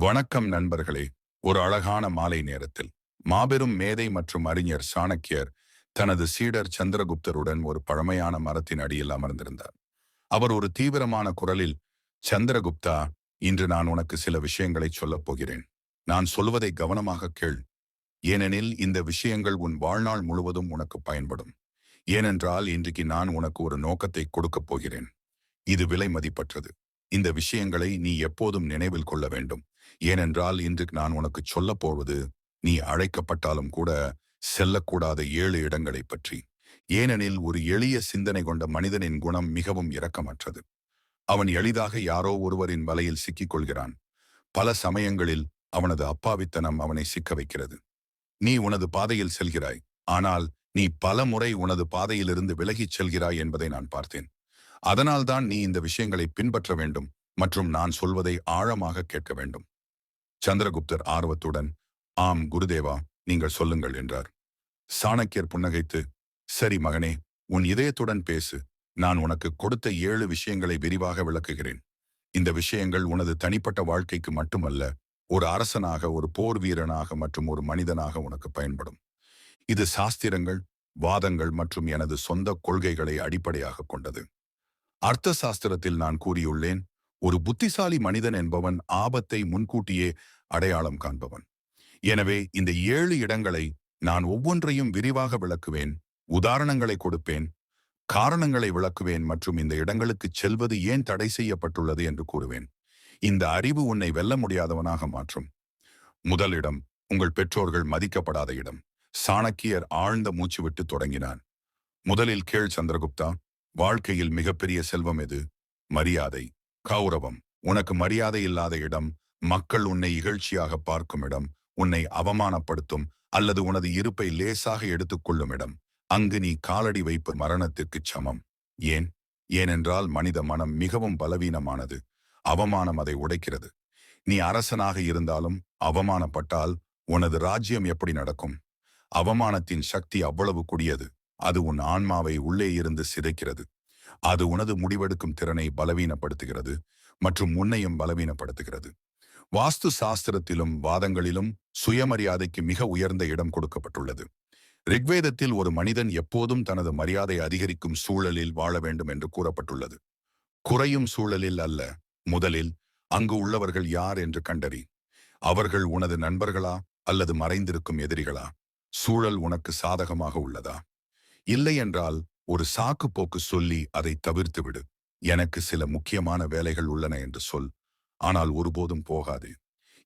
வணக்கம் நண்பர்களே. ஒரு அழகான மாலை நேரத்தில் மாபெரும் மேதை மற்றும் அறிஞர் சாணக்கியர் தனது சீடர் சந்திரகுப்தருடன் ஒரு பழமையான மரத்தின் அடியில் அமர்ந்திருந்தார். அவர் ஒரு தீவிரமான குரலில் சந்திரகுப்தா இன்று நான் உனக்கு சில விஷயங்களை சொல்லப் போகிறேன். நான் சொல்வதை கவனமாக கேள். ஏனெனில் இந்த விஷயங்கள் உன் வாழ்நாள் முழுவதும் உனக்கு பயன்படும். ஏனென்றால் இன்றைக்கு நான் உனக்கு ஒரு நோக்கத்தை கொடுக்கப் போகிறேன். இது விலை மதிப்பற்றது. இந்த விஷயங்களை நீ எப்போதும் நினைவில் கொள்ள வேண்டும். ஏனென்றால் இன்று நான் உனக்கு சொல்லப் போவது நீ அழைக்கப்பட்டாலும் கூட செல்லக்கூடாத ஏழு இடங்களை பற்றி. ஏனெனில் ஒரு எளிய சிந்தனை கொண்ட மனிதனின் குணம் மிகவும் இரக்கமற்றது. அவன் எளிதாக யாரோ ஒருவரின் வலையில் சிக்கிக் கொள்கிறான். பல சமயங்களில் அவனது அப்பாவித்தனம் அவனை சிக்க வைக்கிறது. நீ உனது பாதையில் செல்கிறாய். ஆனால் நீ பல முறை உனது பாதையிலிருந்து விலகிச் செல்கிறாய் என்பதை நான் பார்த்தேன். அதனால்தான் நீ இந்த விஷயங்களை பின்பற்ற வேண்டும் மற்றும் நான் சொல்வதை ஆழமாக கேட்க வேண்டும். சந்திரகுப்தர் ஆர்வத்துடன் ஆம் குருதேவா நீங்கள் சொல்லுங்கள் என்றார். சாணக்கியர் புன்னகைத்து சரி மகனே உன் இதயத்துடன் பேசு. நான் உனக்கு கொடுத்த ஏழு விஷயங்களை விரிவாக விளக்குகிறேன். இந்த விஷயங்கள் உனது தனிப்பட்ட வாழ்க்கைக்கு மட்டுமல்ல ஒரு அரசனாக ஒரு போர் வீரனாக மற்றும் ஒரு மனிதனாக உனக்கு பயன்படும். இது சாஸ்திரங்கள் வாதங்கள் மற்றும் எனது சொந்த கொள்கைகளை அடிப்படையாக கொண்டது. அர்த்த சாஸ்திரத்தில் நான் கூறியுள்ளேன் ஒரு புத்திசாலி மனிதன் என்பவன் ஆபத்தை முன்கூட்டியே அடையாளம் காண்பவன். எனவே இந்த ஏழு இடங்களை நான் ஒவ்வொன்றையும் விரிவாக விளக்குவேன் உதாரணங்களை கொடுப்பேன் காரணங்களை விளக்குவேன் மற்றும் இந்த இடங்களுக்கு செல்வது ஏன் தடை செய்யப்பட்டுள்ளது என்று கூறுவேன். இந்த அறிவு உன்னை வெல்ல முடியாதவனாக மாற்றும். முதல் இடம் உங்கள் பெற்றோர்கள் மதிக்கப்படாத இடம். சாணக்கியர் ஆழ்ந்த மூச்சு விட்டு தொடங்கினான் முதலில் கேள் சந்திரகுப்தா வாழ்க்கையில் மிகப்பெரிய செல்வம் எது? மரியாதை. கௌரவம். உனக்கு மரியாதை இல்லாத இடம் மக்கள் உன்னை இகழ்ச்சியாக பார்க்கும் இடம் உன்னை அவமானப்படுத்தும் அல்லது உனது இருப்பை லேசாக எடுத்துக்கொள்ளும் இடம். அங்கு நீ காலடி வைப்பு மரணத்திற்குச் சமம். ஏன்? ஏனென்றால் மனித மனம் மிகவும் பலவீனமானது. அவமானம் அதை உடைக்கிறது. நீ அரசனாக இருந்தாலும் அவமானப்பட்டால் உனது ராஜ்யம் எப்படி நடக்கும்? அவமானத்தின் சக்தி அவ்வளவு கொடியது. அது உன் ஆன்மாவை உள்ளே இருந்து சிதைக்கிறது. அது உனது முடிவெடுக்கும் திறனை பலவீனப்படுத்துகிறது மற்றும் உன்னையும் பலவீனப்படுத்துகிறது. வாஸ்து சாஸ்திரத்திலும் வாதங்களிலும் சுயமரியாதைக்கு மிக உயர்ந்த இடம் கொடுக்கப்பட்டுள்ளது. ரிக்வேதத்தில் ஒரு மனிதன் எப்போதும் தனது மரியாதை அதிகரிக்கும் சூழலில் வாழ வேண்டும் என்று கூறப்பட்டுள்ளது. குறையும் சூழலில் அல்ல முதலில் அங்கு உள்ளவர்கள் யார் என்று கண்டறி. அவர்கள் உனது நண்பர்களா அல்லது மறைந்திருக்கும் எதிரிகளா? சூழல் உனக்கு சாதகமாக உள்ளதா? இல்லை என்றால் ஒரு சாக்கு போக்கு சொல்லி அதை தவிர்த்து விடு. எனக்கு சில முக்கியமான வேலைகள் உள்ளன என்று சொல். ஆனால் ஒருபோதும் போகாது.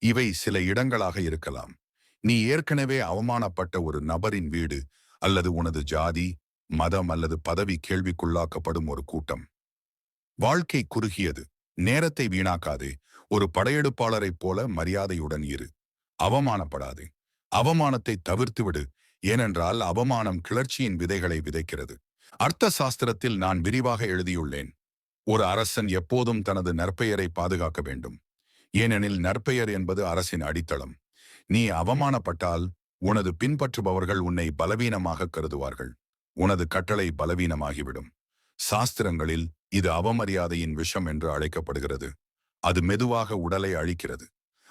இவை சில இடங்களாக இருக்கலாம். நீ ஏற்கனவே அவமானப்பட்ட ஒரு நபரின் வீடு அல்லது உனது ஜாதி மதம் அல்லது பதவி கேள்விக்குள்ளாக்கப்படும் ஒரு கூட்டம். வாழ்க்கை குறுகியது. நேரத்தை வீணாக்காதே. ஒரு படையெடுப்பாளரைப் போல மரியாதையுடன் இரு. அவமானப்படாதே. அவமானத்தை தவிர்த்துவிடு ஏனென்றால் அவமானம் கிளர்ச்சியின் விதைகளை விதைக்கிறது. அர்த்த சாஸ்திரத்தில் நான் விரிவாக எழுதியுள்ளேன் ஒரு அரசன் எப்போதும் தனது நற்பெயரை பாதுகாக்க வேண்டும். ஏனெனில் நற்பெயர் என்பது அரசின் அடித்தளம். நீ அவமானப்பட்டால் உனது பின்பற்றுபவர்கள் உன்னை பலவீனமாக கருதுவார்கள். உனது கட்டளை பலவீனமாகிவிடும். சாஸ்திரங்களில் இது அவமரியாதையின் விஷம் என்று அழைக்கப்படுகிறது. அது மெதுவாக உடலை அழிக்கிறது.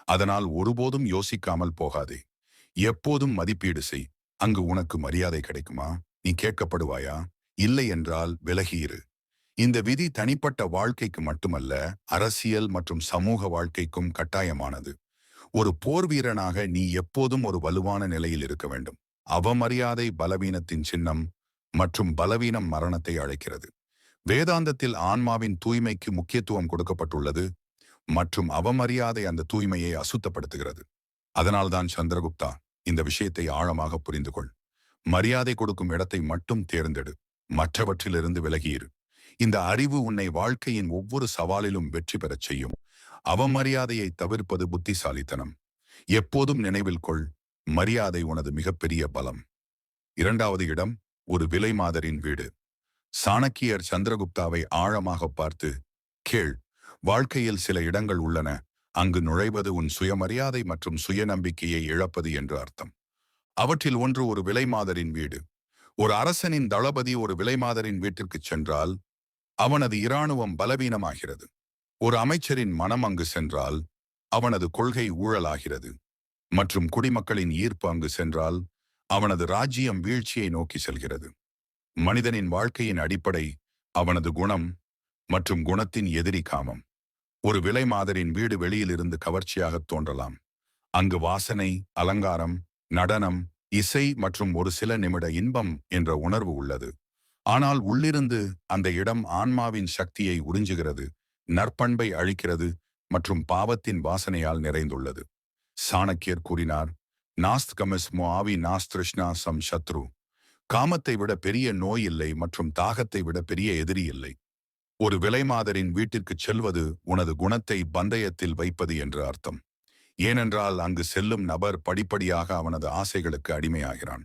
அதனால் ஒருபோதும் யோசிக்காமல் போகாதே. எப்போதும் மதிப்பீடு செய். அங்கு உனக்கு மரியாதை கிடைக்குமா? நீ கேட்கப்படுவாயா? இல்லை என்றால் விலகியிரு. இந்த விதி தனிப்பட்ட வாழ்க்கைக்கு மட்டுமல்ல அரசியல் மற்றும் சமூக வாழ்க்கைக்கும் கட்டாயமானது. ஒரு போர் வீரனாக நீ எப்போதும் ஒரு வலுவான நிலையில் இருக்க வேண்டும். அவமரியாதை பலவீனத்தின் சின்னம் மற்றும் பலவீனம் மரணத்தை அழைக்கிறது. வேதாந்தத்தில் ஆன்மாவின் தூய்மைக்கு முக்கியத்துவம் கொடுக்கப்பட்டுள்ளது மற்றும் அவமரியாதை அந்த தூய்மையை அசுத்தப்படுத்துகிறது. அதனால்தான் சந்திரகுப்தா இந்த விஷயத்தை ஆழமாக புரிந்து கொள் மரியாதை கொடுக்கும் இடத்தை மட்டும் தேர்ந்தெடு. மற்றவற்றிலிருந்து விலகியிரு. இந்த அறிவு உன்னை வாழ்க்கையின் ஒவ்வொரு சவாலிலும் வெற்றி பெறச் செய்யும். அவமரியாதையை தவிர்ப்பது புத்திசாலித்தனம். எப்போதும் நினைவில் கொள் மரியாதை உனது மிகப்பெரிய பலம். இரண்டாவது இடம் ஒரு விலை மாதரின் வீடு. சாணக்கியர் சந்திரகுப்தாவை ஆழமாக பார்த்து கேள் வாழ்க்கையில் சில இடங்கள் உள்ளன. அங்கு நுழைவது உன் சுயமரியாதை மற்றும் சுயநம்பிக்கையை இழப்பது என்று அர்த்தம். அவற்றில் ஒன்று ஒரு விலைமாதரின் வீடு. ஒரு அரசனின் தளபதி ஒரு விலைமாதரின் வீட்டிற்கு சென்றால் அவனது இராணுவம் பலவீனமாகிறது. ஒரு அமைச்சரின் மனம் அங்கு சென்றால் அவனது கொள்கை ஊழலாகிறது. மற்றும் குடிமக்களின் ஈர்ப்பு அங்கு சென்றால் அவனது ராஜ்யம் வீழ்ச்சியை நோக்கி செல்கிறது. மனிதனின் வாழ்க்கையின் அடிப்படை அவனது குணம் மற்றும் குணத்தின் எதிரி காமம். ஒரு விலை மாதரின் வீடு வெளியிலிருந்து கவர்ச்சியாகத் தோன்றலாம். அங்கு வாசனை அலங்காரம் நடனம் இசை மற்றும் ஒரு சில நிமிட இன்பம் என்ற உணர்வு உள்ளது. ஆனால் உள்ளிருந்து அந்த இடம் ஆன்மாவின் சக்தியை உறிஞ்சுகிறது நற்பண்பை அழிக்கிறது மற்றும் பாவத்தின் வாசனையால் நிறைந்துள்ளது. சாணக்கியர் கூறினார் நாஸ்த் கமிஸ் மோஆவி நாஸ்திருஷ்ணா சம் சத்ரு. காமத்தை விட பெரிய நோய் இல்லை மற்றும் தாகத்தை விட பெரிய எதிரி இல்லை. ஒரு விலைமாதரின் வீட்டிற்குச் செல்வது உனது குணத்தை பந்தயத்தில் வைப்பது என்று அர்த்தம். ஏனென்றால் அங்கு செல்லும் நபர் படிப்படியாக அவனது ஆசைகளுக்கு அடிமையாகிறான்.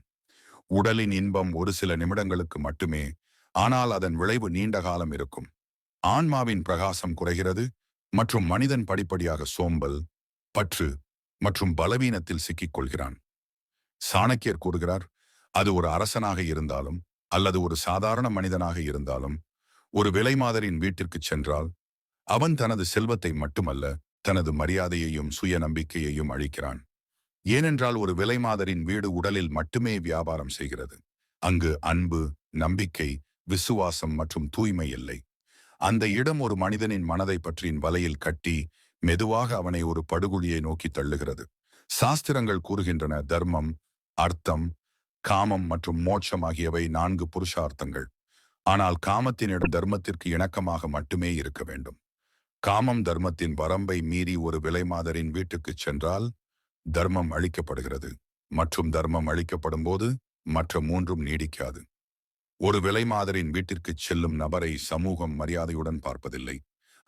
உடலின் இன்பம் ஒரு சில நிமிடங்களுக்கு மட்டுமே ஆனால் அதன் விளைவு நீண்ட காலம் இருக்கும். ஆன்மாவின் பிரகாசம் குறைகிறது மற்றும் மனிதன் படிப்படியாக சோம்பல் பற்று மற்றும் பலவீனத்தில் சிக்கிக் கொள்கிறான் சாணக்கியர் கூறுகிறார் அது ஒரு அரசனாக இருந்தாலும் அல்லது ஒரு சாதாரண மனிதனாக இருந்தாலும் ஒரு விலைமாதரின் வீட்டிற்கு சென்றால் அவன் தனது செல்வத்தை மட்டுமல்ல தனது மரியாதையையும் சுய நம்பிக்கையையும் அழிக்கிறான். ஏனென்றால் ஒரு விலைமாதரின் வீடு உடலில் மட்டுமே வியாபாரம் செய்கிறது. அங்கு அன்பு நம்பிக்கை விசுவாசம் மற்றும் தூய்மை இல்லை. அந்த இடம் ஒரு மனிதனின் மனதை பற்றியின் வலையில் கட்டி மெதுவாக அவனை ஒரு படுகொலியை நோக்கி தள்ளுகிறது. சாஸ்திரங்கள் கூறுகின்றன தர்மம் அர்த்தம் காமம் மற்றும் மோட்சம் ஆகியவை நான்கு புருஷார்த்தங்கள். ஆனால் காமத்தினிடம் தர்மத்திற்கு இணக்கமாக மட்டுமே இருக்க வேண்டும். காமம் தர்மத்தின் வரம்பை மீறி ஒரு விலைமாதரின் வீட்டுக்குச் சென்றால் தர்மம் அழிக்கப்படுகிறது. மற்றும் தர்மம் அழிக்கப்படும் போது மற்ற மூன்றும் நீடிக்காது. ஒரு விலைமாதரின் வீட்டிற்குச் செல்லும் நபரை சமூகம் மரியாதையுடன் பார்ப்பதில்லை.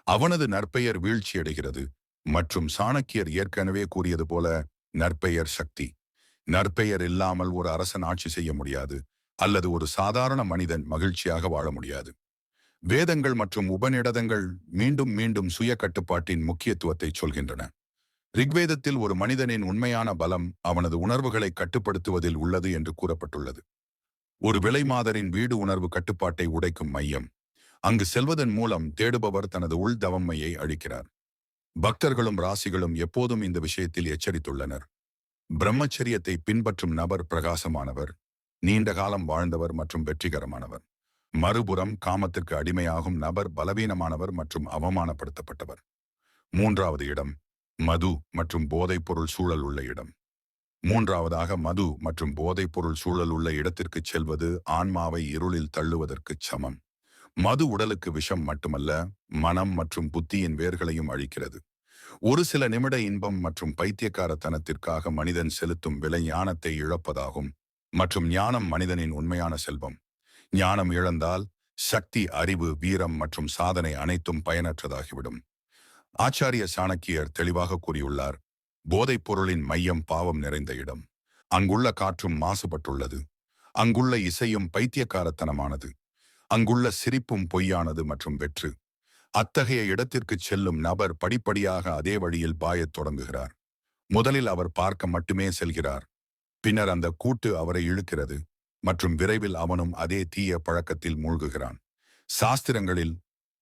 அவனது நற்பெயர் வீழ்ச்சியடைகிறது மற்றும் சாணக்கியர் ஏற்கனவே கூறியது போல நற்பெயர் சக்தி. நற்பெயர் இல்லாமல் ஒரு அரசன் ஆட்சி செய்ய முடியாது. அல்லது ஒரு சாதாரண மனிதன் மகிழ்ச்சியாக வாழ முடியாது. வேதங்கள் மற்றும் உபநிடதங்கள் மீண்டும் மீண்டும் சுய கட்டுப்பாட்டின் முக்கியத்துவத்தை சொல்கின்றன. ரிக்வேதத்தில் ஒரு மனிதனின் உண்மையான பலம் அவனது உணர்வுகளை கட்டுப்படுத்துவதில் உள்ளது என்று கூறப்பட்டுள்ளது. ஒரு விலைமாதரின் வீடு உணர்வு கட்டுப்பாட்டை உடைக்கும் மையம். அங்கு செல்வதன் மூலம் தேடுபவர் தனது உள் தவம்மையை அழிக்கிறார். பக்தர்களும் ராசிகளும் எப்போதும் இந்த விஷயத்தில் எச்சரித்துள்ளனர். பிரம்மச்சரியத்தை பின்பற்றும் நபர் பிரகாசமானவர் நீண்ட காலம் வாழ்ந்தவர் மற்றும் வெற்றிகரமானவர். மறுபுறம் காமத்திற்கு அடிமையாகும் நபர் பலவீனமானவர் மற்றும் அவமானப்படுத்தப்பட்டவர். மூன்றாவது இடம் மது மற்றும் போதைப்பொருள் சூழல் உள்ள இடம். மூன்றாவதாக மது மற்றும் போதைப்பொருள் சூழல் உள்ள இடத்திற்கு செல்வது ஆன்மாவை இருளில் தள்ளுவதற்கு சமம். மது உடலுக்கு விஷம் மட்டுமல்ல மனம் மற்றும் புத்தியின் வேர்களையும் அழிக்கிறது. ஒரு சில நிமிட இன்பம் மற்றும் பைத்தியக்காரத்தனத்திற்காக மனிதன் செலுத்தும் விலை ஞானத்தை இழப்பதாகும். மற்றும் ஞானம் மனிதனின் உண்மையான செல்வம். ஞானம் இழந்தால் சக்தி அறிவு வீரம் மற்றும் சாதனை அனைத்தும் பயனற்றதாகிவிடும். ஆச்சாரிய சாணக்கியர் தெளிவாக கூறியுள்ளார் போதைப் பொருளின் மையம் பாவம் நிறைந்த இடம். அங்குள்ள காற்றும் மாசுபட்டுள்ளது. அங்குள்ள இசையும் பைத்தியக்காரத்தனமானது. அங்குள்ள சிரிப்பும் பொய்யானது மற்றும் வெற்று. அத்தகைய இடத்திற்கு செல்லும் நபர் படிப்படியாக அதே வழியில் பாயத் தொடங்குகிறார். முதலில் அவர் பார்க்க மட்டுமே செல்கிறார். பின்னர் அந்த கூட்டு அவரை இழுக்கிறது. மற்றும் விரைவில் அவனும் அதே தீய பழக்கத்தில் மூழ்குகிறான். சாஸ்திரங்களில்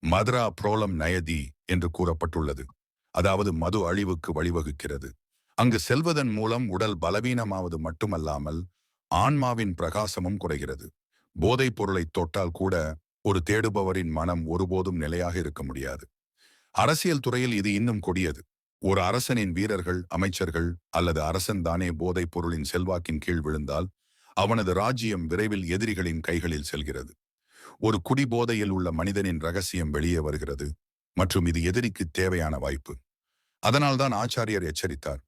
மதுரா புரோலம் நயதி என்று கூறப்பட்டுள்ளது. அதாவது மது அழிவுக்கு வழிவகுக்கிறது. அங்கு செல்வதன் மூலம் உடல் பலவீனமாவது மட்டுமல்லாமல் ஆன்மாவின் பிரகாசமும் குறைகிறது. போதைப் பொருளை தொட்டால் கூட ஒரு தேடுபவரின் மனம் ஒருபோதும் நிலையாக இருக்க முடியாது. அரசியல் துறையில் இது இன்னும் கொடியது. ஒரு அரசனின் வீரர்கள் அமைச்சர்கள் அல்லது அரசன் தானே போதைப் பொருளின் செல்வாக்கின் கீழ் விழுந்தால் அவனது ராஜ்யம் விரைவில் எதிரிகளின் கைகளில் செல்கிறது. ஒரு குடிபோதையில் உள்ள மனிதனின் ரகசியம் வெளியே வருகிறது மற்றும் இது எதிரிக்கு தேவையான வாய்ப்பு. அதனால்தான் ஆச்சாரியர் எச்சரித்தார்.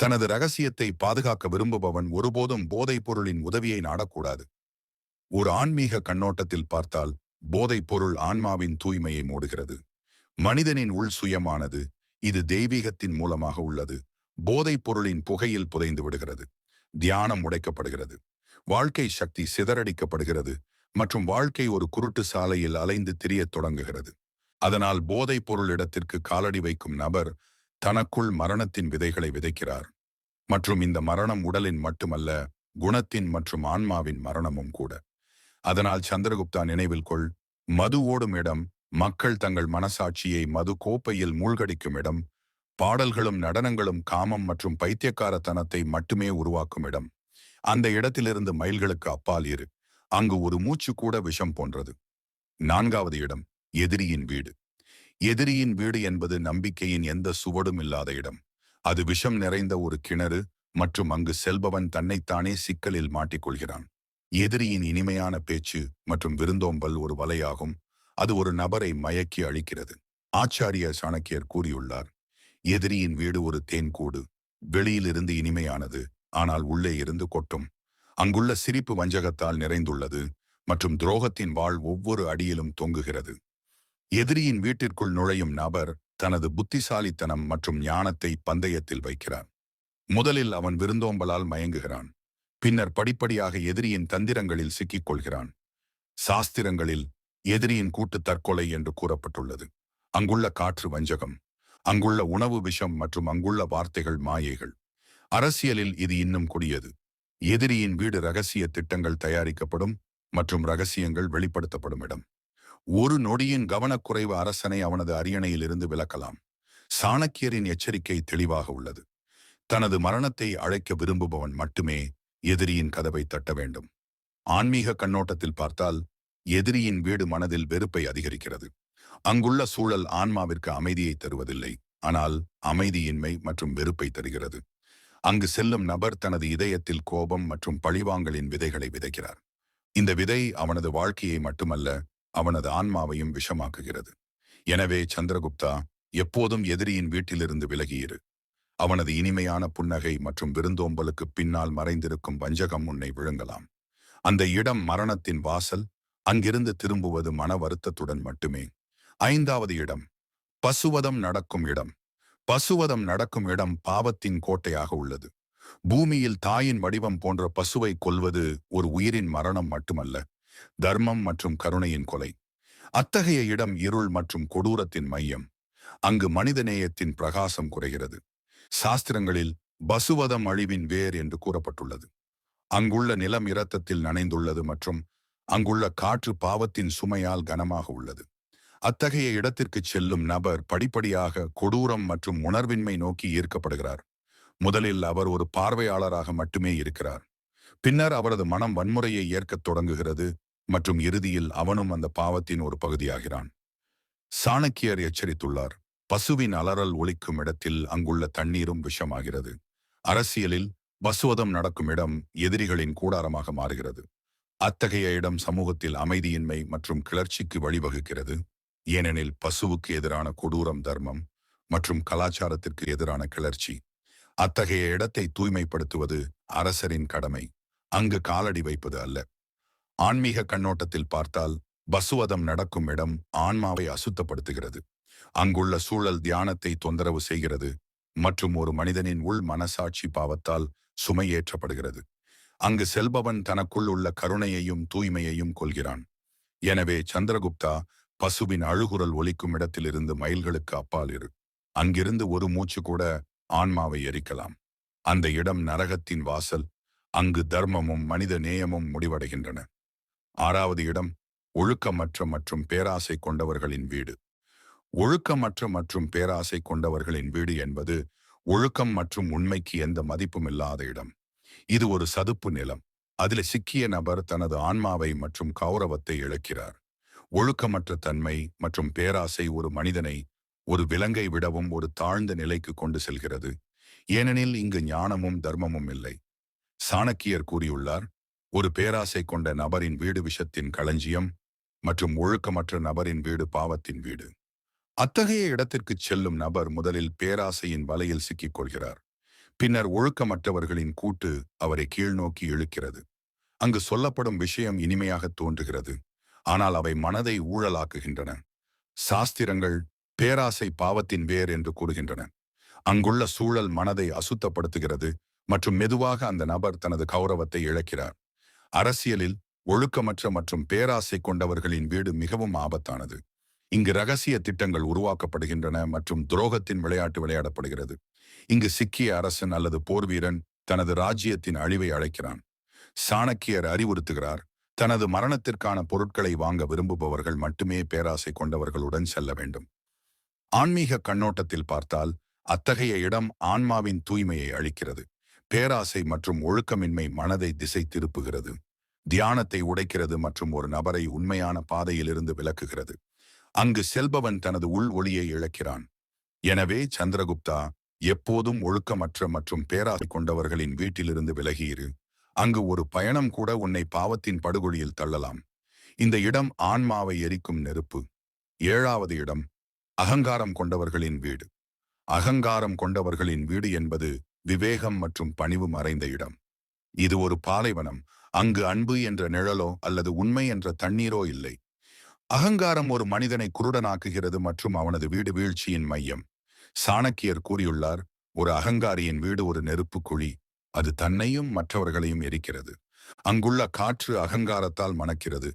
தனது ரகசியத்தை பாதுகாக்க விரும்புபவன் ஒருபோதும் போதைப் பொருளின் உதவியை நாடக்கூடாது. ஒரு ஆன்மீக கண்ணோட்டத்தில் பார்த்தால் போதைப் பொருள் ஆன்மாவின் தூய்மையை மூடுகிறது. மனிதனின் உள் சுயமானது இது தெய்வீகத்தின் மூலமாக உள்ளது. போதைப் பொருளின் புகையில் புதைந்து விடுகிறது. தியானம் உடைக்கப்படுகிறது. வாழ்க்கை சக்தி சிதறடிக்கப்படுகிறது மற்றும் வாழ்க்கை ஒரு குருட்டு சாலையில் அலைந்து திரியத் தொடங்குகிறது. அதனால் போதைப் பொருள் இடத்திற்கு காலடி வைக்கும் நபர் தனக்குள் மரணத்தின் விதைகளை விதைக்கிறார். மற்றும் இந்த மரணம் உடலின் மட்டுமல்ல குணத்தின் மற்றும் ஆன்மாவின் மரணமும் கூட. அதனால் சந்திரகுப்தா நினைவில் கொள் மது ஓடும் இடம் மக்கள் தங்கள் மனசாட்சியை மது கோப்பையில் மூழ்கடிக்கும் இடம் பாடல்களும் நடனங்களும் காமம் மற்றும் பைத்தியக்காரத்தனத்தை மட்டுமே உருவாக்கும் இடம். அந்த இடத்திலிருந்து மைல்களுக்கு அப்பால் இரு. அங்கு ஒரு மூச்சு கூட விஷம் போன்றது. நான்காவது இடம் எதிரியின் வீடு. எதிரியின் வீடு என்பது நம்பிக்கையின் எந்த சுவடும் இல்லாத இடம். அது விஷம் நிறைந்த ஒரு கிணறு மற்றும் அங்கு செல்பவன் தன்னைத்தானே சிக்கலில் மாட்டிக்கொள்கிறான். எதிரியின் இனிமையான பேச்சு மற்றும் விருந்தோம்பல் ஒரு வலையாகும். அது ஒரு நபரை மயக்கி அழிக்கிறது. ஆச்சாரிய சாணக்கியர் கூறியுள்ளார் எதிரியின் வீடு ஒரு தேன்கூடு வெளியிலிருந்து இனிமையானது. ஆனால் உள்ளே இருந்து கொட்டும். அங்குள்ள சிரிப்பு வஞ்சகத்தால் நிறைந்துள்ளது மற்றும் துரோகத்தின் வாழ் ஒவ்வொரு அடியிலும் தொங்குகிறது. எதிரியின் வீட்டிற்குள் நுழையும் நபர் தனது புத்திசாலித்தனம் மற்றும் ஞானத்தை பந்தயத்தில் வைக்கிறார். முதலில் அவன் விருந்தோம்பலால் மயங்குகிறான். பின்னர் படிப்படியாக எதிரியின் தந்திரங்களில் சிக்கிக் கொள்கிறான் சாஸ்திரங்களில் எதிரியின் கூட்டு தற்கொலை என்று கூறப்பட்டுள்ளது. அங்குள்ள காற்று வஞ்சகம் அங்குள்ள உணவு விஷம் மற்றும் அங்குள்ள வார்த்தைகள் மாயைகள். அரசியலில் இது இன்னும் கொடியது. எதிரியின் வீடு ரகசிய திட்டங்கள் தயாரிக்கப்படும் மற்றும் ரகசியங்கள் வெளிப்படுத்தப்படும் இடம். ஒரு நொடியின் கவனக்குறைவு அரசனை அவனது அரியணையில் இருந்து விலக்கலாம். சாணக்கியரின் எச்சரிக்கை தெளிவாக உள்ளது. தனது மரணத்தை அழைக்க விரும்புபவன் மட்டுமே எதிரியின் கதவை தட்ட வேண்டும். ஆன்மீக கண்ணோட்டத்தில் பார்த்தால் எதிரியின் வீடு மனதில் வெறுப்பை அதிகரிக்கிறது. அங்குள்ள சூழல் ஆன்மாவிற்கு அமைதியை தருவதில்லை. ஆனால் அமைதியின்மை மற்றும் வெறுப்பை தருகிறது. அங்கு செல்லும் நபர் தனது இதயத்தில் கோபம் மற்றும் பழிவாங்கலின் விதைகளை விதைக்கிறார். இந்த விதை அவனது வாழ்க்கையை மட்டுமல்ல அவனது ஆன்மாவையும் விஷமாக்குகிறது. எனவே சந்திரகுப்தா எப்போதும் எதிரியின் வீட்டிலிருந்து விலகியிரு. அவனது இனிமையான புன்னகை மற்றும் விருந்தோம்பலுக்கு பின்னால் மறைந்திருக்கும் வஞ்சகம் உன்னை விழுங்கலாம். அந்த இடம் மரணத்தின் வாசல் அங்கிருந்து திரும்புவது மன வருத்தத்துடன் மட்டுமே. ஐந்தாவது இடம் பசுவதம் நடக்கும் இடம். பசுவதம் நடக்கும் இடம் பாவத்தின் கோட்டையாக உள்ளது. பூமியில் தாயின் வடிவம் போன்ற பசுவை கொல்வது ஒரு உயிரின் மரணம் மட்டுமல்ல தர்மம் மற்றும் கருணையின் கொலை. அத்தகைய இடம் இருள் மற்றும் கொடூரத்தின் மையம். அங்கு மனிதநேயத்தின் பிரகாசம் குறைகிறது. சாஸ்திரங்களில் பசுவதம் அழிவின் வேர் என்று கூறப்பட்டுள்ளது. அங்குள்ள நிலம் இரத்தத்தில் நனைந்துள்ளது மற்றும் அங்குள்ள காற்று பாவத்தின் சுமையால் கனமாக உள்ளது. அத்தகைய இடத்திற்கு செல்லும் நபர் படிப்படியாக கொடூரம் மற்றும் உணர்வின்மை நோக்கி ஈர்க்கப்படுகிறார். முதலில் அவர் ஒரு பார்வையாளராக மட்டுமே இருக்கிறார். பின்னர் அவரது மனம் வன்முறையை ஏற்கத் தொடங்குகிறது மற்றும் இறுதியில் அவனும் அந்த பாவத்தின் ஒரு பகுதியாகிறான். சாணக்கியர் எச்சரித்துள்ளார். பசுவின் அலறல் ஒழிக்கும் இடத்தில் அங்குள்ள தண்ணீரும் விஷமாகிறது. அரசியலில் பசுவதம் நடக்கும் இடம் எதிரிகளின் கூடாரமாக மாறுகிறது. அத்தகைய இடம் சமூகத்தில் அமைதியின்மை மற்றும் கிளர்ச்சிக்கு வழிவகுக்கிறது. ஏனெனில் பசுவுக்கு எதிரான கொடூரம் தர்மம் மற்றும் கலாச்சாரத்திற்கு எதிரான கிளர்ச்சி. அத்தகைய இடத்தை தூய்மைப்படுத்துவது அரசரின் கடமை அங்கு காலடி வைப்பது அல்ல. ஆன்மீக கண்ணோட்டத்தில் பார்த்தால் பசுவதம் நடக்கும் இடம் ஆன்மாவை அசுத்தப்படுத்துகிறது. அங்குள்ள சூழல் தியானத்தை தொந்தரவு செய்கிறது மற்றும் ஒரு மனிதனின் உள் மனசாட்சி பாவத்தால் சுமையேற்றப்படுகிறது. அங்கு செல்பவன் தனக்குள் உள்ள கருணையையும் தூய்மையையும் கொள்கிறான். எனவே சந்திரகுப்தா பசுவின் அழுகுரல் ஒலிக்கும் இடத்திலிருந்து மைல்களுக்கு அப்பால் இரு. அங்கிருந்து ஒரு மூச்சு கூட ஆன்மாவை எரிக்கலாம். அந்த இடம் நரகத்தின் வாசல். அங்கு தர்மமும் மனித நேயமும் முடிவடைகின்றன. ஆறாவது இடம் ஒழுக்கமற்ற மற்றும் பேராசை கொண்டவர்களின் வீடு. ஒழுக்கமற்ற மற்றும் பேராசை கொண்டவர்களின் வீடு என்பது ஒழுக்கம் மற்றும் உண்மைக்கு எந்த மதிப்பும் இல்லாத இடம். இது ஒரு சதுப்பு நிலம். அதில் சிக்கிய நபர் தனது ஆன்மாவை மற்றும் கௌரவத்தை இழக்கிறார். ஒழுக்கமற்ற தன்மை மற்றும் பேராசை ஒரு மனிதனை ஒரு விலங்கை விடவும் ஒரு தாழ்ந்த நிலைக்கு கொண்டு செல்கிறது. ஏனெனில் இங்கு ஞானமும் தர்மமும் இல்லை. சாணக்கியர் கூறியுள்ளார் ஒரு பேராசை கொண்ட நபரின் வீடு விஷத்தின் களஞ்சியம் மற்றும் ஒழுக்கமற்ற நபரின் வீடு பாவத்தின் வீடு. அத்தகைய இடத்திற்கு செல்லும் நபர் முதலில் பேராசையின் வலையில் சிக்கிக் கொள்கிறார். பின்னர் ஒழுக்கமற்றவர்களின் கூட்டு அவரை கீழ்நோக்கி இழுக்கிறது. அங்கு சொல்லப்படும் விஷயம் இனிமையாக தோன்றுகிறது. ஆனால் அவை மனதை ஊழலாக்குகின்றன. சாஸ்திரங்கள் பேராசை பாவத்தின் வேர் என்று கூறுகின்றன. அங்குள்ள சூழல் மனதை அசுத்தப்படுத்துகிறது மற்றும் மெதுவாக அந்த நபர் தனது கௌரவத்தை இழக்கிறார். அரசியலில் ஒழுக்கமற்ற மற்றும் பேராசை கொண்டவர்களின் வீடு மிகவும் ஆபத்தானது. இங்கு ரகசிய திட்டங்கள் உருவாக்கப்படுகின்றன மற்றும் துரோகத்தின் விளையாட்டு விளையாடப்படுகிறது. இங்கு சிக்கிய அரசன் அல்லது போர்வீரன் தனது ராஜ்யத்தின் அழிவை அழைக்கிறான். சாணக்கியர் அறிவுறுத்துகிறார் தனது மரணத்திற்கான பொருட்களை வாங்க விரும்புபவர்கள் மட்டுமே பேராசை கொண்டவர்களுடன் செல்ல வேண்டும். ஆன்மீக கண்ணோட்டத்தில் பார்த்தால் அத்தகைய இடம் ஆன்மாவின் தூய்மையை அளிக்கிறது. பேராசை மற்றும் ஒழுக்கமின்மை மனதை திசை திருப்புகிறது. தியானத்தை உடைக்கிறது மற்றும் ஒரு நபரை உண்மையான பாதையிலிருந்து விலக்குகிறது. அங்கு செல்பவன் தனது உள் ஒளியை இழக்கிறான். எனவே சந்திரகுப்தா எப்போதும் ஒழுக்கமற்ற மற்றும் பேராசை கொண்டவர்களின் வீட்டிலிருந்து விலகியிரு அங்கு ஒரு பயணம் கூட உன்னை பாவத்தின் படுகொழியில் தள்ளலாம். இந்த இடம் ஆன்மாவை எரிக்கும் நெருப்பு. ஏழாவது இடம் அகங்காரம் கொண்டவர்களின் வீடு. அகங்காரம் கொண்டவர்களின் வீடு என்பது விவேகம் மற்றும் பணிவு மறைந்த இடம். இது ஒரு பாலைவனம். அங்கு அன்பு என்ற நிழலோ அல்லது உண்மை என்ற தண்ணீரோ இல்லை. அகங்காரம் ஒரு மனிதனை குருடனாக்குகிறது மற்றும் அவனது வீடு வீழ்ச்சியின் மையம். சாணக்கியர் கூறியுள்ளார் ஒரு அகங்காரியின் வீடு ஒரு நெருப்பு குழி. அது தன்னையும் மற்றவர்களையும் எரிக்கிறது. அங்குள்ள காற்று அகங்காரத்தால் மணக்கிறது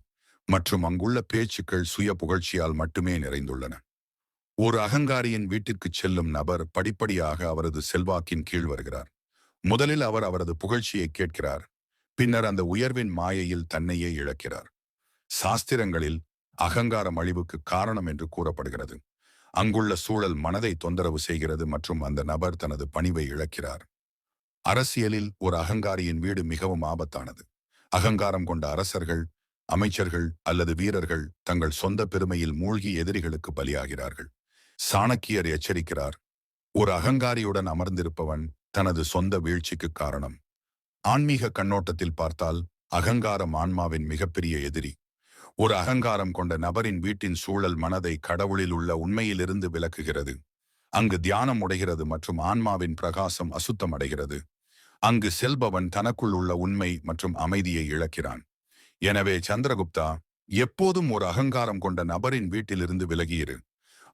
மற்றும் அங்குள்ள பேச்சுக்கள் சுய புகழ்ச்சியால் மட்டுமே நிறைந்துள்ளன. ஒரு அகங்காரியின் வீட்டிற்கு செல்லும் நபர் படிப்படியாக அவரது செல்வாக்கின் கீழ் வருகிறார். முதலில் அவர் அவரது புகழ்ச்சியை கேட்கிறார் பின்னர் அந்த உயர்வின் மாயையில் தன்னையே இழக்கிறார். சாஸ்திரங்களில் அகங்காரம் அழிவுக்கு காரணம் என்று கூறப்படுகிறது. அங்குள்ள சூழல் மனதை தொந்தரவு செய்கிறது மற்றும் அந்த நபர் தனது பணிவை இழக்கிறார். அரசியலில் ஒரு அகங்காரியின் வீடு மிகவும் ஆபத்தானது. அகங்காரம் கொண்ட அரசர்கள் அமைச்சர்கள் அல்லது வீரர்கள் தங்கள் சொந்த பெருமையில் மூழ்கி எதிரிகளுக்கு பலியாகிறார்கள். சாணக்கியர் எச்சரிக்கிறார் ஒரு அகங்காரியுடன் அமர்ந்திருப்பவன் தனது சொந்த வீழ்ச்சிக்கு காரணம். ஆன்மீக கண்ணோட்டத்தில் பார்த்தால் அகங்காரம் ஆன்மாவின் மிகப்பெரிய எதிரி. ஒரு அகங்காரம் கொண்ட நபரின் வீட்டின் சூழல் மனதை கடவுளில் உள்ள உண்மையிலிருந்து விலக்குகிறது. அங்கு தியானம் உடைகிறது மற்றும் ஆன்மாவின் பிரகாசம் அசுத்தம் அடைகிறது அங்கு செல்பவன் தனக்குள் உள்ள உண்மை மற்றும் அமைதியை இழக்கிறான். எனவே சந்திரகுப்தா எப்போதும் ஒரு அகங்காரம் கொண்ட நபரின் வீட்டிலிருந்து விலகியிரு.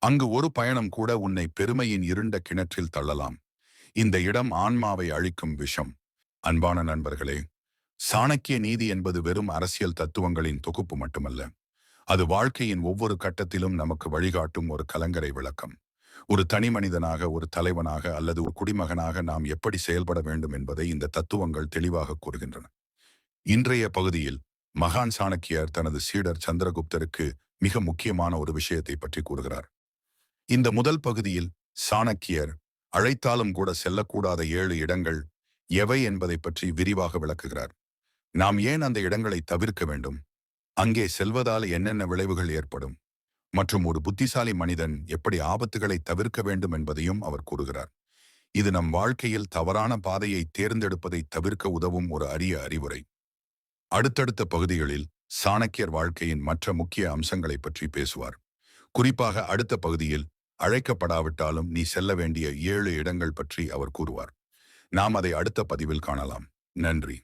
அங்கு ஒரு பயணம் கூட உன்னை பெருமையின் இருண்ட கிணற்றில் தள்ளலாம். இந்த இடம் ஆன்மாவை அழிக்கும் விஷம். அன்பான நண்பர்களே சாணக்கிய நீதி என்பது வெறும் அரசியல் தத்துவங்களின் தொகுப்பு மட்டுமல்ல. அது வாழ்க்கையின் ஒவ்வொரு கட்டத்திலும் நமக்கு வழிகாட்டும் ஒரு கலங்கரை விளக்கம். ஒரு தனி மனிதனாக ஒரு தலைவனாக அல்லது ஒரு குடிமகனாக நாம் எப்படி செயல்பட வேண்டும் என்பதை இந்த தத்துவங்கள் தெளிவாக கூறுகின்றன. இன்றைய பகுதியில் மகான் சாணக்கியர் தனது சீடர் சந்திரகுப்தருக்கு மிக முக்கியமான ஒரு விஷயத்தை பற்றி கூறுகிறார். இந்த முதல் பகுதியில் சாணக்கியர் அழைத்தாலும் கூட செல்லக்கூடாத ஏழு இடங்கள் எவை என்பதை பற்றி விரிவாக விளக்குகிறார். நாம் ஏன் அந்த இடங்களை தவிர்க்க வேண்டும்? அங்கே செல்வதால் என்னென்ன விளைவுகள் ஏற்படும்? மற்றும் ஒரு புத்திசாலி மனிதன் எப்படி ஆபத்துகளை தவிர்க்க வேண்டும் என்பதையும் அவர் கூறுகிறார். இது நம் வாழ்க்கையில் தவறான பாதையை தேர்ந்தெடுப்பதை தவிர்க்க உதவும் ஒரு அரிய அறிவுரை. அடுத்தடுத்த பகுதிகளில் சாணக்கியர் வாழ்க்கையின் மற்ற முக்கிய அம்சங்களை பற்றி பேசுவார். குறிப்பாக அடுத்த பகுதியில் அழைக்கப்படாவிட்டாலும் நீ செல்ல வேண்டிய ஏழு இடங்கள் பற்றி அவர் கூறுவார். நாம் அதை அடுத்த பதிவில் காணலாம். நன்றி.